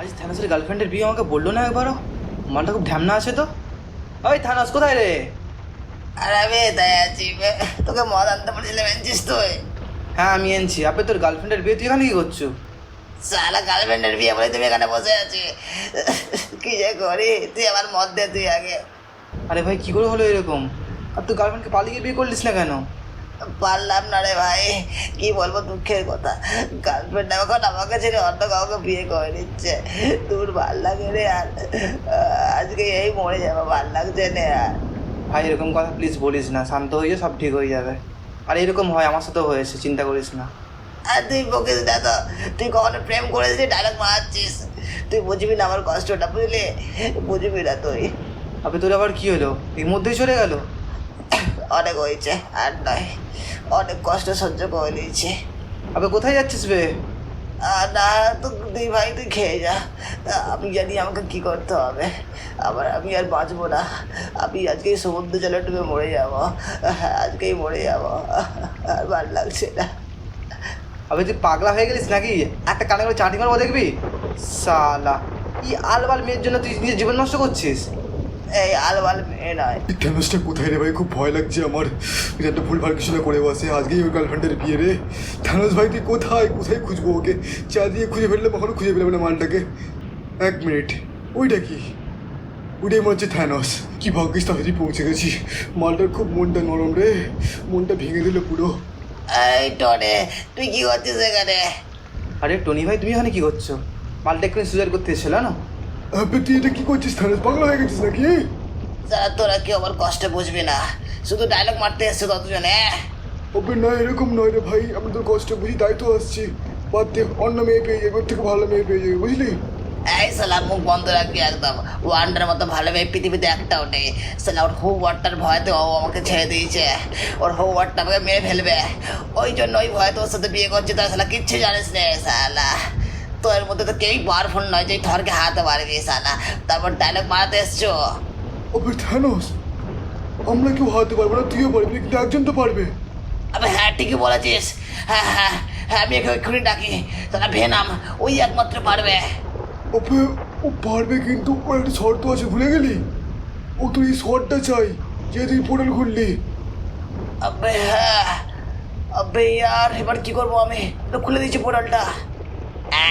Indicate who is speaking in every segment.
Speaker 1: আজ থানাসের গার্লফ্রেন্ডের বিয়ে আমাকে বলল না একবারও? মালটা খুব ঢ্যামনা আছে তো? ওই থানাস কোথায় রে?
Speaker 2: আর আমি তাই আছি তোকে মদ আনতে বলেছিলাম এনেছিস তুই?
Speaker 1: হ্যাঁ আমি এনেছি। আপনি তোর গার্লফ্রেন্ডের বিয়ে তুই এখানে কি করছ?
Speaker 2: সালা গার্লফ্রেন্ডের বিয়ে বলে তুমি এখানে বসে আছি। কি যে করি? তুই আমার মদ দে তুই আগে।
Speaker 1: আরে ভাই কি করে হলো এরকম? আর তুই গার্লফ্রেন্ডকে পালিয়ে বিয়ে করলিস না কেন?
Speaker 2: পারলাম না রে ভাই। কি বলব দুঃখের কথা। গার্লফ্রেন্ড এখন আমাকে ছেড়ে অন্য কাউকে বিয়ে করে নিচ্ছে। তোর ভালো লাগে রে আর। আজকে এই মরে যাব ভালো লাগছে রে আর।
Speaker 1: ভাই এরকম কথা প্লিজ বলিস না। শান্ত হয়ে সব ঠিক হয়ে যাবে। আর এরকম হয় আমার সাথেও হয়েছে চিন্তা করিস না।
Speaker 2: আর তুই বকিস না তো। তুই কখনো প্রেম করেছিস ডায়লগ মারছিস তুই বুঝবি না আমার কষ্টটা বুঝলি? বুঝবি না তুই।
Speaker 1: আপনি তোর আবার কি হলো? এর মধ্যেই চলে গেল?
Speaker 2: অনেক হয়েছে আর নয়। অনেক কষ্ট সহ্য করে নিয়েছি।
Speaker 1: আপনি কোথায় যাচ্ছিস বে?
Speaker 2: আর না তো তুই ভাই তুই খেয়ে যা। আমি জানি আমাকে কি করতে হবে। আবার আমি আর বাঁচবো না। আমি আজকেই সমুদ্র জলে ডুবে মরে যাব। আজকেই মরে যাব। আর ভালো লাগছে না।
Speaker 1: আবে তুই পাগলা হয়ে গেলিস নাকি? একটা কানে করে চাটি মারবো দেখবি? সালা ই আলবাল মেয়ের জন্য তুই নিজের জীবন নষ্ট করছিস?
Speaker 2: এই আলবাল মেয়ে নয়
Speaker 3: এই টেনসটা কোথায় রে ভাই? খুব ভয় লাগছে আমার। এটা একটা ভুলভাল কিছু না করে বসে। আজকেই ওর গার্লফ্রেন্ডের বিয়ে রে। থানোস ভাই তুই কোথায়? কোথায় খুঁজবো ওকে? চা দিয়ে খুঁজে ফেললে কখনো খুঁজে পেলাম না মালটাকে। এক মিনিট। ওইটা কি? ওইটাই মনে হচ্ছে থ্যানস কি ভাগ্যিস তাড়াতাড়ি পৌঁছে গেছি। মালটার খুব মনটা নরম রে। মনটা ভেঙে দিল পুরো।
Speaker 2: এই টনে তুই কি করছিস এখানে?
Speaker 1: আরে টনি ভাই তুমি এখানে কি করছ? মালটা এক্ষুনি সুইসাইড করতে এসেছিল না
Speaker 3: তুই এটা কি করছিস? থানোস পাগলা হয়ে গেছিস নাকি?
Speaker 2: যারা তোরা কেউ আমার কষ্ট বুঝবি না। শুধু ডায়লগ মারতে এসছে ততজনে
Speaker 3: ওবে না এরকম নয় রে ভাই। আমি তোর কষ্ট বুঝি তাই তো আসছি। বাদ দে অন্য মেয়ে পেয়ে যাবে ওর থেকে ভালো মেয়ে পেয়ে যাবে বুঝলি?
Speaker 2: এই সালা মুখ বন্ধ রাখবি একদম। ওয়ান্ডার মতো ভালো মেয়ে পৃথিবীতে একটাও নেই। সালা ওর হু ওয়ার্ডটার ভয়তে ও আমাকে ছেড়ে দিয়েছে। ওর হু ওয়ার্ডটা আমাকে মেরে ফেলবে। ওই জন্য ওই ভয়তে ওর সাথে বিয়ে করছে তার সালা কিচ্ছু জানিস না সালা তোর মধ্যে তো কেউই পাওয়ারফুল নয় যে থরকে হাতে পারবি সালা তারপর ডায়লগ মারাতে এসছো?
Speaker 3: ওবে থ্যানোস আমরা কেউ হাতে পারব না তুইও পারবি কিন্তু একজন তো পারবে।
Speaker 2: আবে হ্যাঁ ঠিকই বলেছিস। হ্যাঁ হ্যাঁ হ্যাঁ আমি একে এক্ষুনি ডাকি। তারা ভেনাম ওই একমাত্র পারবে।
Speaker 3: ওবে ও পারবে কিন্তু ওর একটা শর্ত আছে ভুলে গেলি? ও তো এই শর্টটা চাই যে তুই পোর্টাল খুললি।
Speaker 2: আবে হ্যাঁ আবে ইয়ার এবার কি করব আমি? তো খুলে দিয়েছি পোর্টালটা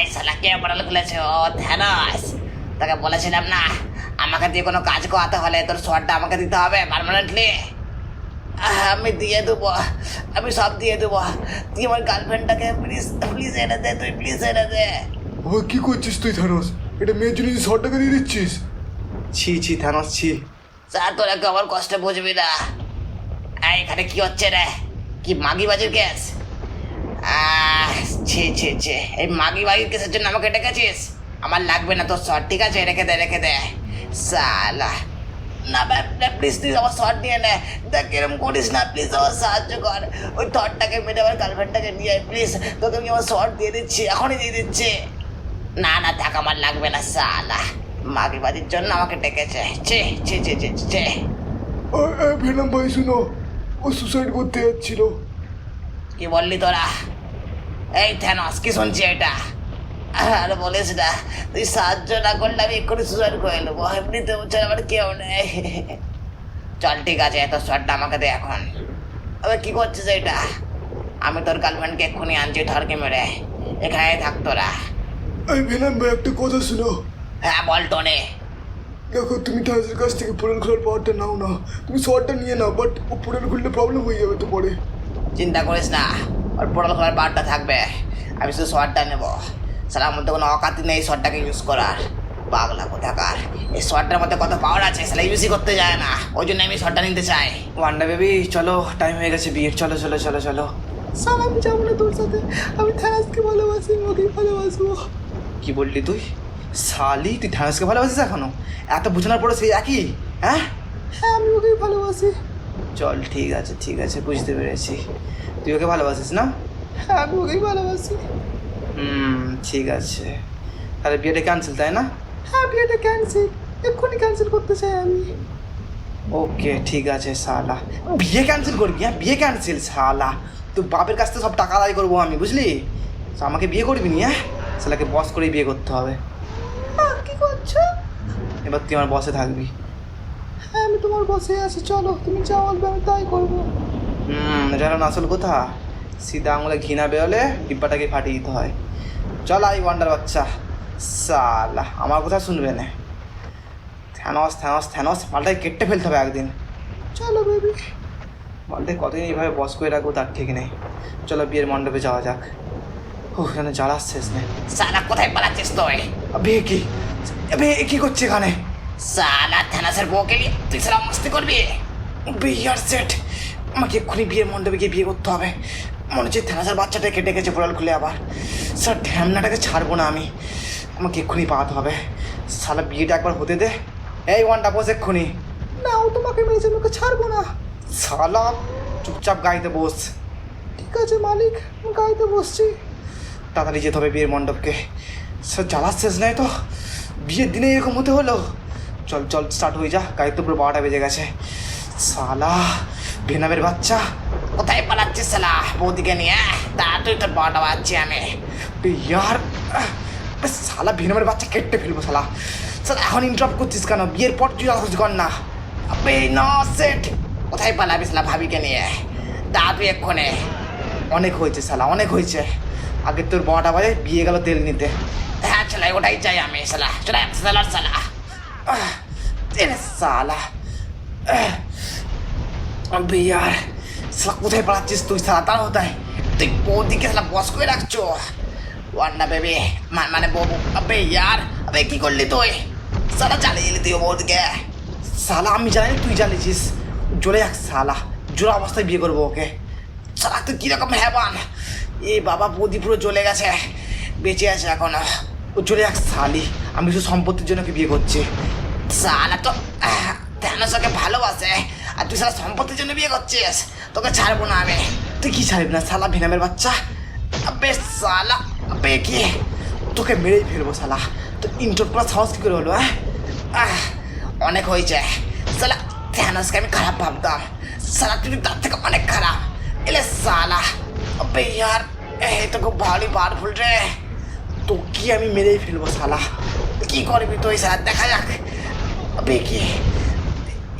Speaker 2: এই শালা কে পোর্টাল খুলেছে ও ধ্যানাস। তাকে বলেছিলাম না আমাকে দিয়ে কোনো কাজ করাতে হলে তোর শর্টটা আমাকে দিতে হবে পারমানেন্টলি আমি দিয়ে দেবো আমি সব দিয়ে দেবো। তুই আমার গার্লফ্রেন্ডটাকে প্লিজ প্লিজ এনে দে তুই প্লিজ এনে দে।
Speaker 3: ও কি করছিস তুই থানোস এটা মেয়ের জন্য তুই শর্টটাকে দিয়ে দিচ্ছিস?
Speaker 1: ছি ছি থানাস ছি।
Speaker 2: স্যার তোরা কেউ আমার কষ্ট বুঝবি না। এখানে কি হচ্ছে রে? কি মাগি বাজির আহ, ছি ছি ছি। এই মাগি বাজির কেসের জন্য আমাকে ডেকেছিস? আমার লাগবে না তোর শর্ট ঠিক আছে? রেখে দে রেখে দে। সালা। না প্লিজ তুই আমার শর্ট নিয়ে নে। দেখ এরকম করিস না প্লিজ আমার সাহায্য কর। ওই থটটাকে মেরে আমার গার্লফ্রেন্ডটাকে নিয়ে আয় প্লিজ তোকে আমি আমার শর্ট দিয়ে দিচ্ছি এখনই দিয়ে দিচ্ছি। না না থাক আমার লাগবে না সালা। মাগি বাজির জন্য আমাকে ডেকেছে। ছে ছে ছে ছে ছে
Speaker 3: ভেনাম ভাই শুনো। ও সুসাইড করতে যাচ্ছিল।
Speaker 2: কি বললি তোরা? এই থ্যানস কি শুনছি এটা? আর বলিস না তুই সাহায্য না করলে আমি এক্ষুনি সুসাইড করে নেব। এমনিতে বলছে আমার কেউ নেই। চল ঠিক আছে এত শটটা আমাকে দে এখন। আবার কি করছিস এটা? আমি তোর গার্লফ্রেন্ডকে এক্ষুনি আনছি ধরকে মেরে। এখানে থাক তোরা।
Speaker 3: এই ভেনাম ভাই একটা কথা শুনো।
Speaker 2: হ্যাঁ বল টনে।
Speaker 3: দেখো তুমি থানোসের কাছ থেকে পোর্টাল খোলার পাওয়ারটা নাও না। তুমি শর্টটা নিয়ে নাও বাট ও পোর্টাল খুললে প্রবলেম হয়ে যাবে তো পরে।
Speaker 2: চিন্তা করিস না। ওর পোর্টাল খোলার পাওয়ারটা থাকবে। আমি শুধু শর্টটা নেব। সালার মধ্যে কোনো অকাতি নেই শর্টটাকে ইউজ করার। পাগলা কোথাকার। এই শর্টটার মধ্যে কত পাওয়ার আছে সেটা ইউজই করতে যায় না। ওই জন্য আমি শর্টটা নিতে চাই।
Speaker 1: ওয়ান্ডা বেবি চলো টাইম হয়ে গেছে বিয়ের। চলো চলো চলো চলো।
Speaker 3: সাল আমি যাব না তোর সাথে। আমি থানাসকে ভালোবাসি ওকেই ভালোবাসবো।
Speaker 1: কি বললি তুই? শালি তুই ধ্যানসকে ভালোবাসিস এখনও? এত বোঝানোর পরে সেই একই? হ্যাঁ?
Speaker 3: হ্যাঁ আমি ওকেই ভালোবাসি।
Speaker 1: চল ঠিক আছে ঠিক আছে বুঝতে পেরেছি। তুই ওকে ভালোবাসিস না?
Speaker 3: হ্যাঁ আমি ওকেই ভালোবাসি।
Speaker 1: হুম ঠিক আছে। তাহলে বিয়েটা ক্যান্সেল তাই না?
Speaker 3: হ্যাঁ বিয়েটা ক্যান্সেল এক্ষুনি ক্যান্সেল করতে চাই আমি।
Speaker 1: ওকে ঠিক আছে শালা। বিয়ে ক্যান্সেল করবি হ্যাঁ? বিয়ে ক্যান্সেল শালা। তো বাপের কাছ থেকে সব টাকা আদায় করব আমি বুঝলি? তো আমাকে বিয়ে করবি নি হ্যাঁ? শালাকে বস করেই বিয়ে করতে হবে। এবার তুই আমার বসে থাকবি। হ্যাঁ আমি তোমার বসে আছি চলো তুমি যা বলবে আমি তাই করব। হুম আসল কথা? সিধা আঙুলে ঘৃণা বেরোলে ডিব্বাটাকে ফাটিয়ে দিতে হয়। চল আই ওয়ান্ডার বাচ্চা। সালা আমার কথা শুনবে না। থ্যানস থ্যানস থ্যানস মালটাকে কেটে ফেলতে হবে একদিন। চলো বেবি মালটাকে কতদিন এইভাবে বস করে রাখব তার ঠিক নেই। চলো বিয়ের মণ্ডপে যাওয়া যাক। ও এখানে জ্বালার শেষ নেই।
Speaker 2: সালা কোথায় পালাচ্ছিস তুই?
Speaker 1: আবে কি? আবে এ কি করছে এখানে?
Speaker 2: সালা থানাসের বউকে নিয়ে তুই সালা মস্তি করবি?
Speaker 1: Beer set. আমাকে এক্ষুনি বিয়ের মণ্ডপে গিয়ে বিয়ে করতে হবে। মনে হচ্ছে থেনাসার বাচ্চাটা কেটে গেছে পোড়াল খুলে আবার। স্যার, ঢ্যামনাটাকে ছাড়বো না আমি। আমাকে এক্ষুনি পাওয়াতে হবে। সালা বিয়েটা একবার হতে দে। এই ওয়ানটা বস এক্ষুনি। না, ও তোমাকে মেরেছে আমাকে ছাড়বো না। সালা, চুপচাপ গাইতে বস। ঠিক আছে, মালিক গাইতে বসছি। তাড়াতাড়ি যেতে হবে বিয়ের মণ্ডপকে। স্যার, জ্বালার শেষ নাই তো। বিয়ের দিনে এরকম হতে হলো। চল চল স্টার্ট হয়ে যা। গাড়ি তো পুরো বারোটা বেজে গেছে। সালা, ভেনামের বাচ্চা।
Speaker 2: কোথায় পালাচ্ছিস সালা? বৌদিকে নিয়ে? তা, তুই তোর বড়টা বাচ্চি আমি।
Speaker 1: ইয়ার সালা, ভেনামের বাচ্চা কেটে ফেলব সালা। সালা, এখন ইন্টারাপ্ট করছিস কেন? বিয়ের পর তুই আলোচ কর না।
Speaker 2: আবে, না সেট কোথায় পালাবি সালা ভাবিকে নিয়ে? তুই এক্ষণে
Speaker 1: অনেক হয়েছে সালা, অনেক হয়েছে। আগে তোর বারোটা বাজে, বিয়ে গেল তেল নিতে।
Speaker 2: হ্যাঁ চলে, ওটাই চাই আমি সালা। চলে, সালার সালা।
Speaker 1: এরে সালা আবে ইয়ার সালা কোথায় পালাচ্ছিস তুই সালা তার হতায়
Speaker 2: তুই বৌদিকে সালা বস করে রাখছো ওয়ান্ডা বেবি মানে বউ আবে ইয়ার আবে কি করলি তুই সালা চালিয়ে এলি তুই বৌদিকে
Speaker 1: সালা আমি জানি তুই জানিছিস জ্বলে যাক সালা জোড়া অবস্থায় বিয়ে করব ওকে
Speaker 2: সালা তুই কীরকম হ্যাবান এই বাবা বৌদি পুরো জ্বলে গেছে বেঁচে আছে এখনও
Speaker 1: ও চলে যাক সালি আমি শুধু সম্পত্তির জন্য ওকে বিয়ে করছি
Speaker 2: সালা তো ধ্যানসকে ভালোবাসে। আর তুই সালা সম্পত্তির জন্য বিয়ে করছিস? তোকে ছাড়বো না আমি।
Speaker 1: তুই কি ছাড়বি না সালা ভেনামের বাচ্চা?
Speaker 2: আবে সালা আবে কি?
Speaker 1: তোকে মেরেই ফেলব সালা তো ইন্টোর করা সাহস কী করে হলো হ্যাঁ
Speaker 2: অনেক হয়েছে। সালা ধ্যানসকে আমি খারাপ ভাবতাম। সালা তুই তার থেকে অনেক খারাপ। এলে সালা আবে ইয়ার, এই তো খুব ভালোই পাওয়ারফুল রে।
Speaker 1: তো কি আমি মেরেই ফেলব সালা
Speaker 2: কি করবি তুই সালা দেখা যাক। আবে কি?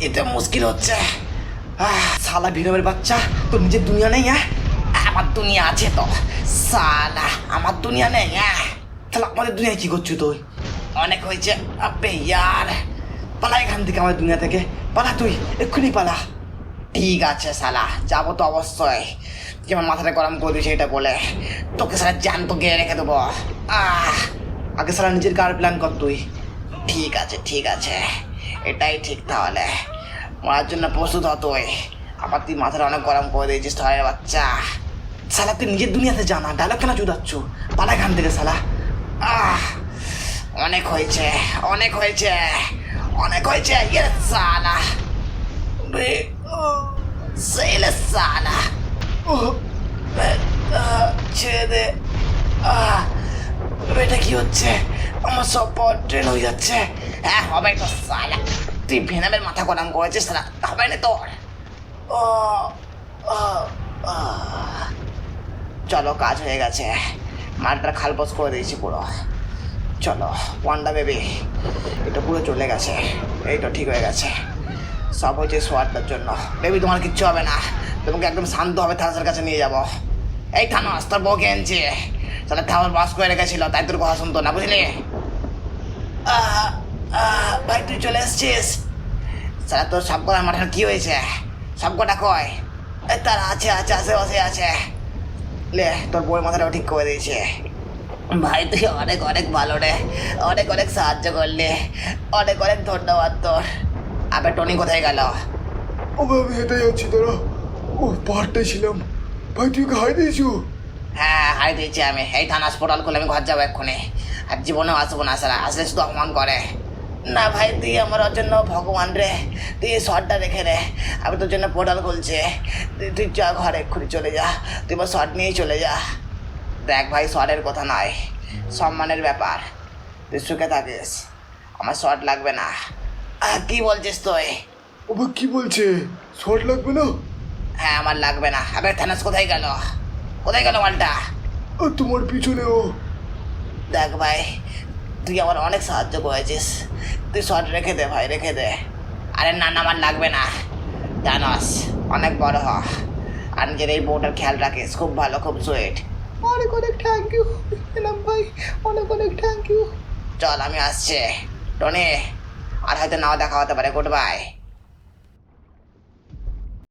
Speaker 2: এতে মুশকিল হচ্ছে।
Speaker 1: সালা ভেনামের বাচ্চা, তোর নিজের দুনিয়া নেই হ্যাঁ?
Speaker 2: আমার দুনিয়া আছে তো। সালা, আমার দুনিয়া নেই হ্যাঁ?
Speaker 1: তাহলে আমাদের দুনিয়ায় কী করছ তুই?
Speaker 2: অনেক হয়েছে। আবে ইয়ার।
Speaker 1: পালা এখান থেকে আমাদের দুনিয়া থেকে। পালা তুই, এক্ষুনি পালা।
Speaker 2: ঠিক আছে সালা, যাব তো অবশ্যই। আমার মাথাটা গরম করে দিয়েছে এটা বলে। তোকে সালা জ্যান্ত গিয়ে রেখে দেবো। আহ,
Speaker 1: আগে সালা নিজের কার প্ল্যান কর তুই।
Speaker 2: ঠিক আছে ঠিক আছে। এটাই ঠিক তাহলে। মরার জন্য প্রস্তুত হ তুই আবার তুই মাথাটা অনেক গরম করে দিয়েছিস তাহলে বাচ্চা।
Speaker 1: সালা তুই নিজের দুনিয়াতে জানা ডায়লগ কেন চুদাচ্ছ? পালা এখান থেকে সালা
Speaker 2: আহ অনেক হয়েছে অনেক হয়েছে অনেক হয়েছে। ইয়ে সালা সেলে সালা ছেড়ে দে। আহ, এটা কি হচ্ছে? আমার সব পর ট্রেন হয়ে যাচ্ছে। হ্যাঁ হবে তো সালা। তুই ভেনামের মাথা গরম করেছিস সালা, হবে না তোর। ও। চলো, কাজ হয়ে গেছে। মালটার খালপস করে দিয়েছি পুরো। চলো ওয়ান্ডা বেবি এটা পুরো চলে গেছে। এই তো ঠিক হয়ে গেছে। সব হয়েছে সোয়ারটার জন্য। বেবি তোমার কিচ্ছু হবে না। তোমাকে একদম শান্তভাবে থানাসের কাছে নিয়ে যাব। এই থানাস তোর বউকে এনেছি। তাহলে থানার বাস করে রেখেছিল, তাই তোর কথা শুনতো না, বুঝলি? ভাই তুই চলে এসছিস? সারা তোর সব কটা মাথার কি হয়েছে? সব কটা কয় তার আছে আছে, আশেপাশে আছে। লে, তোর বউয়ের মাথাটাও ঠিক করে দিয়েছে। ভাই, তুই অনেক অনেক ভালো রে। অনেক অনেক সাহায্য করলে। অনেক অনেক ধন্যবাদ তোর। আবে টনি কোথায় গেল?
Speaker 3: ও আমি হেঁটে যাচ্ছি দাঁড়া ও পাহাড়টাই ছিলাম। ভাই, তুই হাই দিয়েছ?
Speaker 2: হ্যাঁ হাই দিয়েছি আমি। এই থানা হাসপাতাল খুলে আমি ঘর যাব এক্ষুনি। আর জীবনেও আসব না সারা আসলে শুধু অপমান করে। না ভাই তুই আমার ওর জন্য ভগবান রে। তুই এই শর্টটা রেখে রে আমি তোর জন্য পোর্টাল খুলছে। তুই তুই যা ঘরে এক্ষুনি চলে যা। তুই এবার শর্ট নিয়েই চলে যা। দেখ ভাই শর্টের কথা নয় সম্মানের ব্যাপার। তুই সুখে থাকিস। আমার শর্ট লাগবে না। কি বলছিস তুই?
Speaker 3: ও কি বলছে? শর্ট লাগবে না?
Speaker 2: হ্যাঁ আমার লাগবে না। আবার থানাস কোথায় গেল? কোথায় গেল মালটা?
Speaker 3: তোমার পিছনে ও।
Speaker 2: দেখ ভাই তুই আমার অনেক সাহায্য করেছিস। তুই শর্ট রেখে দে ভাই রেখে দে। আরে না না আমার লাগবে না। জানাস অনেক বড় হ। আর নিজের এই বউটার খেয়াল রাখিস খুব ভালো খুব সুইট
Speaker 1: অনেক অনেক থ্যাংক ইউ ভাই অনেক অনেক থ্যাংক ইউ
Speaker 2: চল আমি আসছি। টনি আর হয়তো নাও দেখা হতে পারে গুড বাই